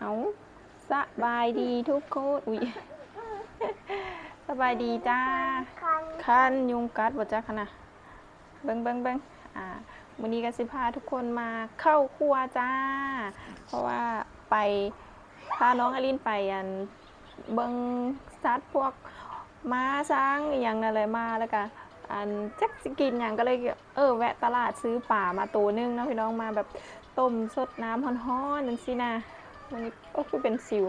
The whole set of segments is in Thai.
เอาสบายดีทุกคนอุ้ยสบายดีจ้าคันคันยุงกัดบ่จ้าคะนะเบิ้งเบิ้งเบิ้งอ่าวันนี้ก็สิพาทุกคนมาเข้าครัวจ้า เพราะว่าไปพาน้องอลินไปอันเบิ้งสัตว์พวกม้าช้างอหย่างนั่นเลยมาแล้วก็อันจักสิกินอย่างก็เลยเออแวะตลาดซื้อป่ามาตัวนึงเนาะพี่น้องมาแบบต้มสดน้ำฮ้อนๆนั่นสินะ วันนี้ก็คือเป็นสิว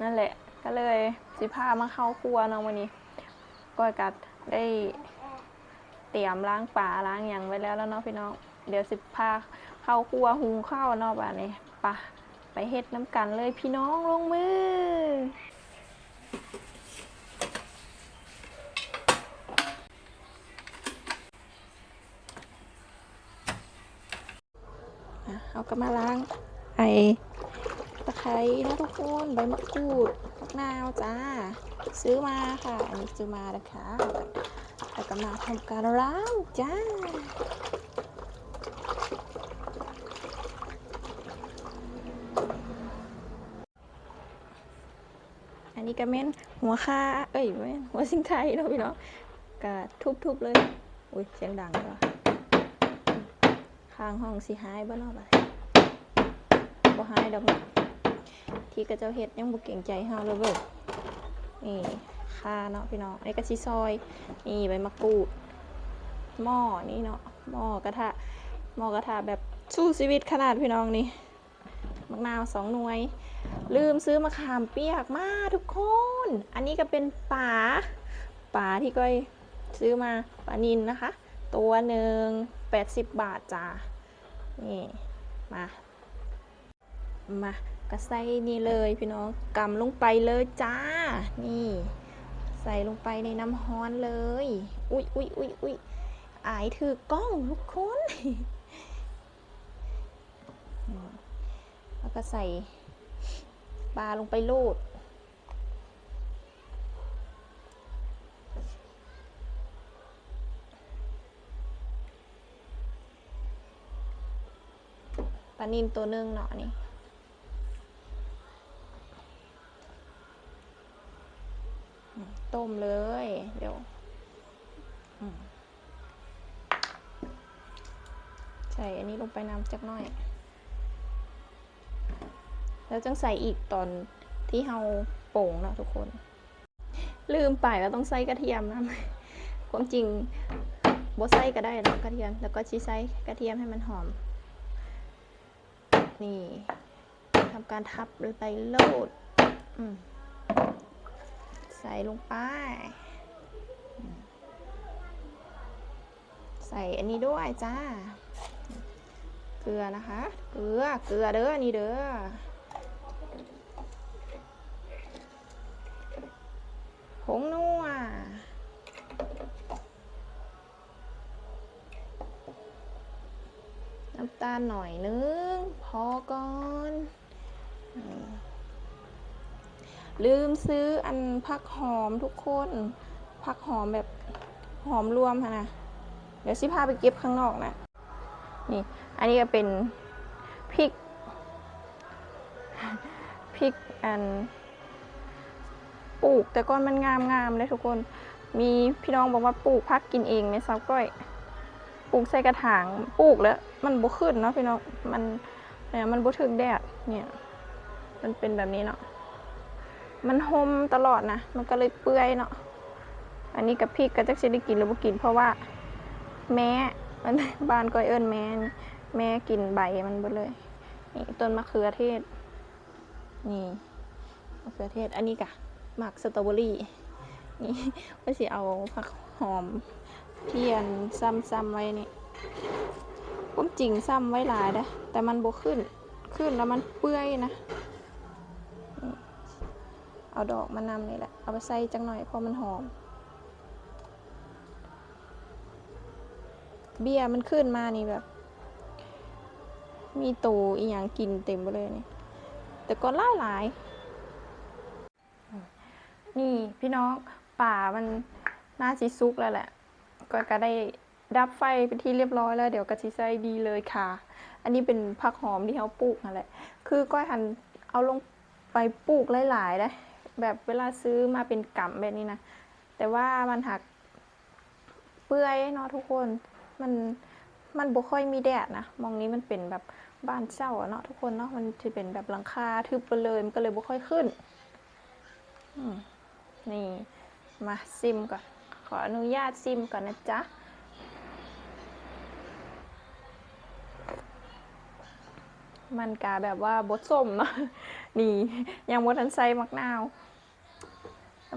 นั่นแหละ ก็เลยสิพามาเข้าครัวเนาะวันนี้ก้อยกัดได้เตรียมล้างป่าล้างอย่างไว้แล้วแล้วเนาะพี่น้อง เดี๋ยวสิพาเข้าครัวหุงข้าวเนาะบ้านนี้ปะไปเฮ็ดน้ำกันเลยพี่น้องลงมือเอาก็มาล้าง ไอตะไคร้นะทุกคนใบมะกรูดมะนาวจ้า ซื้อมาค่ะอันนี้ซื้อมานะคะแล้วก็มาทำการล้างจ้าอันนี้ก็เม่นหัวคาเอ้ยไม่นหัวสิงไทยเนาะพี่เนาะก็ทุบๆเลย อุ้ยเสียงดังเลยวะข้างห้องสิหายบ้านนอกไร บ่หายดอกนะที่กระเจ้าเฮ็ดยังบ่เก่งใจเฮาเลยเว้ยนี่คาเนาะพี่น้องไอ้ก็สิซอยนี่ใบมะกรูดหม้อนี่เนาะหม้อกระทะหม้อกระทะแบบสู้ชีวิตขนาดพี่น้องนี่มะนาวสองหน่วย ลืมซื้อมะขามเปียกมาทุกคน อันนี้ก็เป็นป่าป่าที่ก้อยซื้อมาปลานินนะคะ ตัวหนึ่ง80 บาทจ้านี่มา มากระใส่นี่เลยพี่น้องกำลงไปเลยจ้า นี่ ใส่ลงไปในน้ำฮ้อนเลย อุ๊ยอุ๊ยอุ๊ยอุ๊ยอายถือกล้องทุกคนแล้วก็ใส่ปลาลงไปโลดปลานินตัวหนึงเนาะนี่ ต้มเลย เดี๋ยวใส่อันนี้ลงไปน้ำจักหน่อย แล้วจังใส่อีกตอนที่เฮาโป่งเนาะทุกคน ลืมไปว่าต้องใส่กระเทียมนะความจริงบ่ใส่ก็ได้เนาะกระเทียม แล้วก็ชีใส่กระเทียมให้มันหอม นี่ทำการทับไปโลดอืม ใส่ลงไป ใส่อันนี้ด้วยจ้า เกลือนะคะ เกลือ เกลือเด้ออันนี่เด้อ ผงนัวน้ำตาลหน่อยนึง พอก่อน ลืมซื้ออันผักหอมทุกคนผักหอมแบบหอมรวมค่ะนะเดี๋ยวสิพาไปเก็บข้างนอกนะ นี่ อันนี้ก็เป็นพริกพริกอันปลูกแต่ก้อนมันงามงามเลยทุกคน มีพี่น้องบอกว่าปลูกพักกินเองในซับก้อย ปลูกใส่กระถางปลูกแล้ว มันบ่ขึ้นเนาะพี่น้อง มันเนี่ยมันบ่ถึกแดดเนี่ย มันเป็นแบบนี้เนาะ มันหมตลอดนะ มันก็เลยเปื่อยเนาะ อันนี้กับพริกก็จะสิได้กินหรือบ่กิน เพราะว่า แม่มันบ้านก้อยเอิ้นแม่แม่กินใบมันเบิดเลย นี่ต้นมะเขือเทศ นี่มะเขือเทศ อันนี้กะหมักสตรอเบอรี่ นี่ว่าสิเอาผักหอมเทียนซ้ำๆไว้นี่ผมจริงซ้ำไว้หลายเด้แต่มันบ่ขึ้น ขึ้นแล้วมันเปื่อยนะ เอาดอกมานำนี่แหละ เอาไปใส่จังหน่อยเพราะมันหอม เบี้ยมันขึ้นมานี่แบบ มีตูอีหยังกินเต็มไปเลยนี่ แต่ก็หลาหลาย นี่พี่น้องป่ามันน่าสิซุกแล้วแหละ ก็ก็ได้ดับไฟเป็นที่เรียบร้อยแล้ว เดี๋ยวกะทิใส่ดีเลยค่ะ อันนี้เป็นผักหอมที่เขาปลูกนั่นแหละ คือก้อยหันเอาลงไปปลูกหลายๆนะ แบบเวลาซื้อมาเป็นกำแบบนี้นะ แต่ว่ามันหักเปื่อยเนาะทุกคนมันมันบ่ค่อยมีแดดนะมองนี้มันเป็นแบบบ้านเช่าเนาะทุกคนเนาะมันจะเป็นแบบหลังคาทึบไปเลยมันก็เลยบ่ค่อยขึ้นนี่มาซิมก่อนขออนุญาตซิมก่อนนะจ๊ะมันกาแบบว่าบดส้มเนาะนี่ยังบดทันใส่มักนาว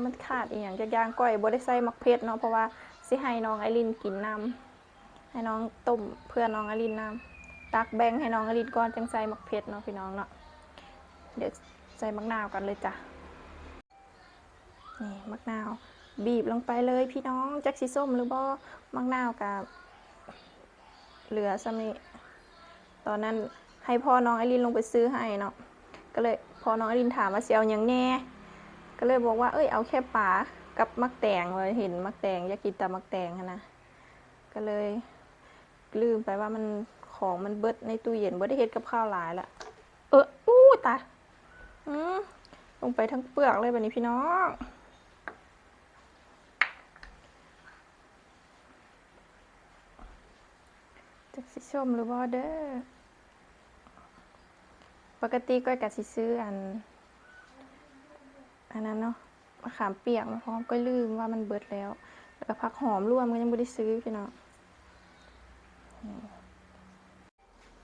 มันขาดอีกอย่างจากยางก้อยบดได้ใส่มักเพชรเนาะเพราะว่าสิให้น้องไอรินกินน้ำให้น้องต้มเพื่อน้องไอรินน้ำตักแบ่งให้น้องไอรินก่อนจังใส่มักเพชรเนาะพี่น้องเนาะเดี๋ยวใส่มักนาวกันเลยจ้ะนี่มักนาวบีบลงไปเลยพี่น้องจักสีส้มหรือบ่มักนาวกับเหลือสมิตอนนั้นให้พ่อน้องไอรินลงไปซื้อให้เนาะก็เลยพอน้องไอรินถามว่าสิเอาหยังแน่ ก็เลยบอกว่า เอ้ยเอาแค่ปลากับมักแตงเลยเห็นมักแตงอยากกินแต่มักแตงนะก็เลยลืมไปว่ามันของมันเบิดในตู้เย็นเบ่ได้เฮ็ดกับข้าวหลายละเอออู้ตายอืมลงไปทั้งเปลือกเลยแบบนี้พี่น้องจักสิชมหรือบ่เด้อปกติก็กะสิซื้ออัน อันนั้นเนาะมะขามเปียกมาพร้อมก็ลืมว่ามันเบิดแล้ว แล้วก็ผักหอมร่วมก็ยังไม่ได้ซื้อพี่น้อง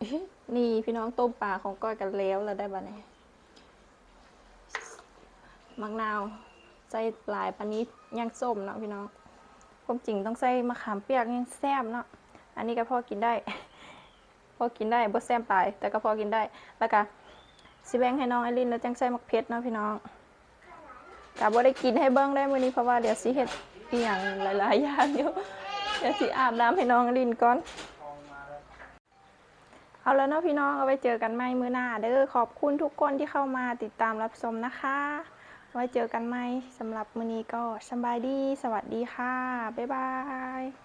นี่นี่พี่น้องต้มปลาของก้อยกันแล้วแล้วได้บ้านี่มักนาวใส่หลายปานนี้ยังส้มเนาะพี่น้องความจริงต้องใส่มะขามเปียกยังแซ่บเนาะอันนี้ก็พอกินได้ พอกินได้บ่แซมปลาย แต่ก็พอกินได้แล้วก็สิแบ่งให้น้องไอรินแล้วจังใส่มักเพชรเนาะพี่น้อง กับ่ได้กินให้เบิ้งได้มื้อนี้เพราะว่าเดี๋ยวสิเฮ็ดอีหยังหลายๆอย่างอยู่เดี๋ยวสิอาบน้ำให้น้องลินก่อน เอาแล้วเนาะพี่น้องเอาไว้เจอกันใหม่มื้อหน้าเด้อขอบคุณทุกคนที่เข้ามาติดตามรับชมนะคะ ไว้เจอกันใหม่สำหรับมื้อนี้ก็สบายดี สวัสดีค่ะ บ๊ายบาย